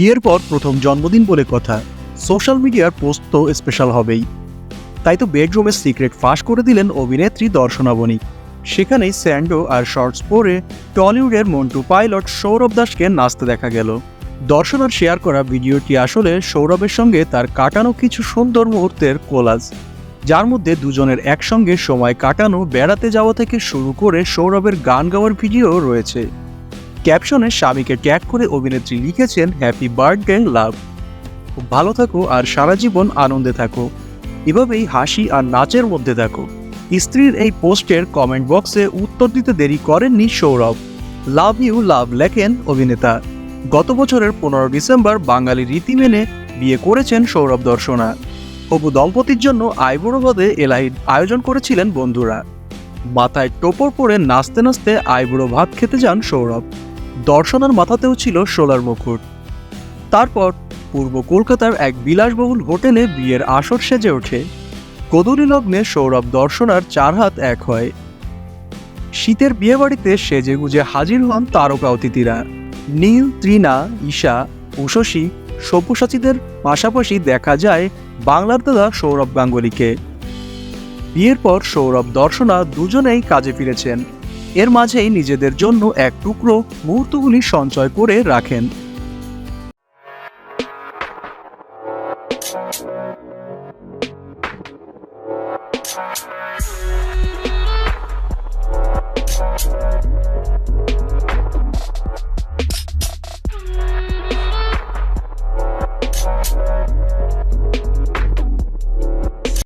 বিয়ের পর প্রথম জন্মদিন বলে কথা। সোশ্যাল মিডিয়ার পোস্ট তো স্পেশাল হবেই। তাই তো বেডরুমের সিক্রেট ফাঁস করে দিলেন অভিনেত্রী দর্শনাবনী সেখানেই স্যান্ডো আর শর্টস পরে টলিউডের মন্টু পাইলট সৌরভ দাসকে নাচতে দেখা গেল। দর্শনার শেয়ার করা ভিডিওটি আসলে সৌরভের সঙ্গে তার কাটানো কিছু সুন্দর মুহূর্তের কোলাজ। যার মধ্যে দুজনের একসঙ্গে সময় কাটানো, বেড়াতে যাওয়া থেকে শুরু করে সৌরভের গান গাওয়ার ভিডিও রয়েছে। ক্যাপশনে স্বামীকে ট্যাগ করে অভিনেত্রী লিখেছেন হ্যাপি বার্থডে লাভ খুব ভালো থাকো আর সারা জীবন আনন্দে থাকো। এভাবেই হাসি আর নাচের মধ্যে থাকো। স্ত্রীর এই পোস্টের কমেন্ট বক্সে উত্তর দিতে দেরি করেননি সৌরভ। লাভ ইউ লাভ লেখেন অভিনেতা। গত বছরের পনেরো ডিসেম্বর বাঙালি রীতি মেনে বিয়ে করেছেন সৌরভ দর্শনা। হবু দম্পতির জন্য আইবুড়ো হদে এলাহিদ আয়োজন করেছিলেন বন্ধুরা। মাথায় টোপর পরে নাচতে নাচতে আইবুড়ো ভাত খেতে যান সৌরভ। দর্শনার মাথাতেও ছিল সোলার মুকুট। তারপর পূর্ব কলকাতার এক বিলাসবহুল হোটেলে বিয়ের আসর সেজে ওঠে। কদলী লগ্নে সৌরভ দর্শনার চার হাত এক হয়। শীতের বিয়েবাড়িতে সেজে গুজে হাজির হন তারকা অতিথিরা। নীল, ত্রিনা, ঈশা উষসী সব্যসাচীদের পাশাপাশি দেখা যায় বাংলার দাদা সৌরভ গাঙ্গুলিকে। বিয়ের পর সৌরভ দর্শনা দুজনেই কাজে ফিরেছেন। এর মাঝেই নিজেদের জন্য এক টুকরো মুহূর্তগুলি সঞ্চয় করে রাখেন।